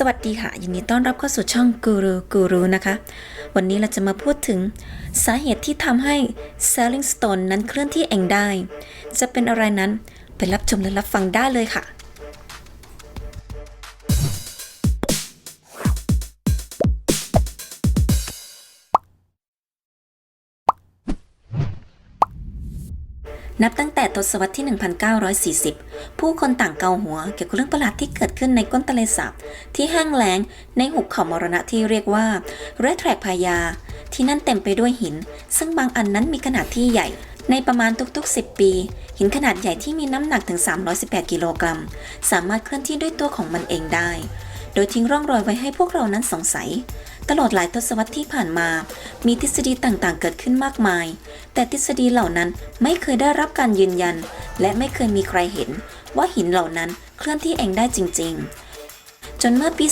สวัสดีค่ะ ยินดีต้อนรับเข้าสู่ช่องกูรูกูรูนะคะ วันนี้เราจะมาพูดถึงสาเหตุที่ทำให้ Selling Stone นั้นเคลื่อนที่เองได้ จะเป็นอะไรนั้นไปรับชมและรับฟังได้เลยค่ะ นับตั้งแต่ทศวรรษที่ 1940 ผู้คนต่างเกาหัวเกี่ยวกับเรื่องประหลาดที่เกิดขึ้นในก้นทะเลสาบที่แห้งแล้งในหุบเขามรณะที่เรียกว่าเรดแทรกพายา ที่นั่นเต็มไปด้วยหิน ซึ่งบางอันนั้นมีขนาดที่ใหญ่ ในประมาณทุกๆ 10 ปี หินขนาดใหญ่ที่มีน้ำหนักถึง 318 กิโลกรัม สามารถเคลื่อนที่ด้วยตัวของมันเองได้ โดยทิ้งร่องรอยไว้ให้พวกเรานั้นสงสัย ตลอดหลายทศวรรษที่ผ่านมา มีทฤษฎีต่างๆ เกิดขึ้นมากมาย แต่ทฤษฎีเหล่านั้นไม่เคยได้รับการยืนยัน และไม่เคยมีใครเห็น ว่าหินเหล่านั้นเคลื่อนที่เองได้จริง ๆ จนเมื่อปี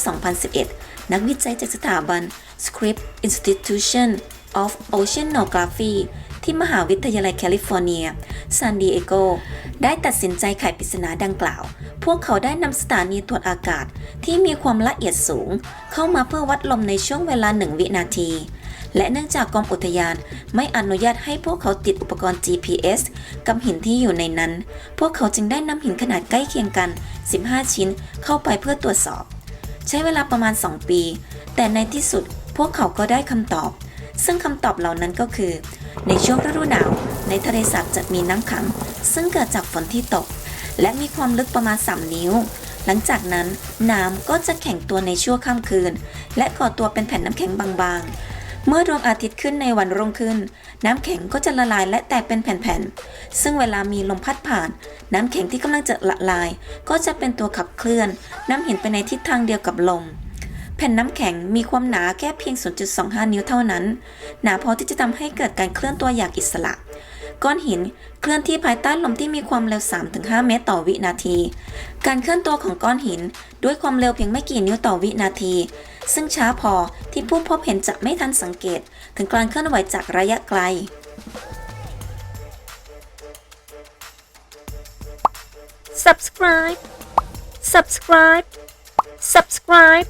2011 นักวิจัยจากสถาบัน Scripps Institution of Oceanography ที่มหาวิทยาลัยแคลิฟอร์เนียซานดิเอโกได้ตัดสินใจไขปริศนาดังกล่าว พวกเขาได้นำสถานีตรวจอากาศที่มีความละเอียดสูง เข้ามาเพื่อวัดลมในช่วงเวลาหนึ่งวินาที และเนื่องจากกรมอุทยานไม่อนุญาตให้พวกเขาติดอุปกรณ์ GPS กับหินที่อยู่ในนั้น พวกเขาจึงได้นำหินขนาดใกล้เคียงกัน 15 ชิ้นเข้าไปเพื่อตรวจสอบ ใช้เวลาประมาณ 2 ปี แต่ในที่สุดพวกเขาก็ได้คำตอบ ซึ่งคำตอบเหล่านั้นก็คือ ในช่วงฤดูหนาว ในทะเลสาบจะมีน้ำขัง ซึ่งเกิดจากฝนที่ตก และมีความลึกประมาณ 3 นิ้ว หลังจากนั้นน้ำก็จะแข็งตัวในชั่วข้ามคืน และก่อตัวเป็นแผ่นน้ำแข็งบางๆ เมื่อดวงอาทิตย์ขึ้นในวันรุ่งขึ้น น้ำแข็งก็จะละลายและแตกเป็นแผ่นๆ ซึ่งเวลามีลมพัดผ่าน น้ำแข็งที่กำลังจะละลาย ก็จะเป็นตัวขับเคลื่อนน้ำหินไปในทิศทางเดียวกับลม แผ่นน้ำแข็งมีความหนาแค่เพียง 0.25 นิ้วเท่านั้น หนาพอที่จะทำให้เกิดการเคลื่อนตัวอย่างอิสระ ก้อนหินเคลื่อนที่ภายใต้ลมที่มีความเร็ว 3-5 เมตรต่อวินาที การเคลื่อนตัวของก้อนหินด้วยความเร็วเพียงไม่กี่นิ้วต่อวินาที ซึ่งช้าพอที่ผู้พบเห็นจะไม่ทันสังเกต ถึงการเคลื่อนไหวจากระยะไกล subscribe subscribe subscribe